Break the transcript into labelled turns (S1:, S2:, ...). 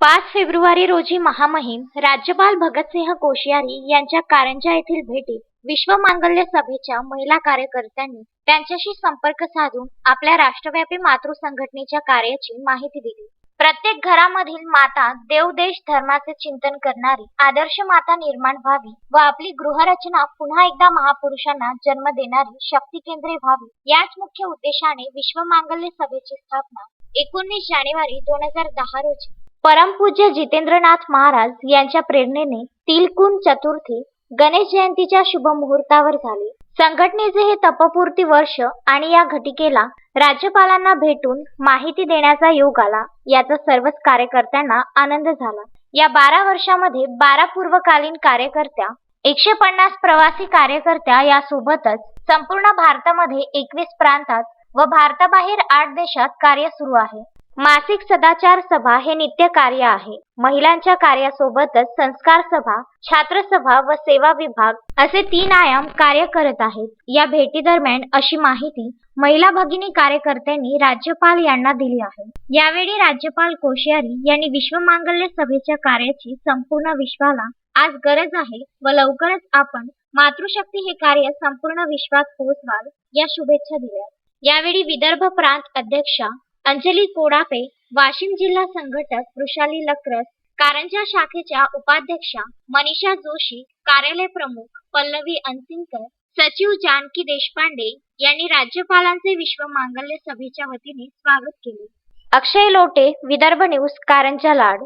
S1: पाच फेब्रुवारी रोजी महामहिम राज्यपाल भगतसिंह कोश्यारी यांच्या कारंजा येथील भेटीत विश्व मांगल्य सभेच्या महिला कार्यकर्त्यांनी त्यांच्याशी संपर्क साधून आपल्या राष्ट्रव्यापी मातृ संघटनेच्या कार्याची माहिती दिली. प्रत्येक घरामधील माता देव देश धर्माचे चिंतन करणारी आदर्श माता निर्माण व्हावी व आपली गृहरचना पुन्हा एकदा महापुरुषांना जन्म देणारी शक्ती केंद्रे व्हावी याच मुख्य उद्देशाने विश्व मांगल्य सभेची स्थापना एकोणीस जानेवारी दोन हजार दहा रोजी परमपूज्य जितेंद्रनाथ महाराज यांच्या प्रेरणेने तिलकुन चतुर्थी गणेश जयंतीच्या शुभ मुहूर्तावर झाले. संघटनेचे हे तपपूर्ती वर्ष आणि या घटिकेला राज्यपालांना भेटून माहिती देण्याचा योग आला याचा सर्वच कार्यकर्त्यांना आनंद झाला. या बारा वर्षामध्ये बारा पूर्वकालीन कार्यकर्त्या एकशे पन्नास प्रवासी कार्यकर्त्या यासोबतच संपूर्ण भारतामध्ये एकवीस प्रांतात व भारताबाहेर आठ देशात कार्य सुरू आहे. मासिक सदाचार सभा हे नित्य कार्य आहे. महिलांच्या कार्यासोबतच संस्कार सभा छात्र सभा व सेवा विभाग असे तीन आयाम कार्य करत आहेत. या भेटी दरम्यान अशी माहिती महिला भगिनी कार्यकर्त्यांनी राज्यपाल यांना दिली आहे. यावेळी राज्यपाल कोश्यारी यांनी विश्व मांगल्य सभेच्या कार्याची संपूर्ण विश्वाला आज गरज आहे व लवकरच आपण मातृशक्ती हे कार्य संपूर्ण विश्वात पोहोचवाल या शुभेच्छा दिल्या. यावेळी विदर्भ प्रांत अध्यक्षा अंजली कोडापे वाशिम जिल्हा संघटक वृषाली लक्रस कारंजा शाखेच्या उपाध्यक्षा मनीषा जोशी कार्यालय प्रमुख पल्लवी अनसिंकर सचिव जानकी देशपांडे यांनी राज्यपालांचे विश्व मांगल्य सभेच्या वतीने स्वागत केले. अक्षय लोटे विदर्भ न्यूज कारंजा लाड.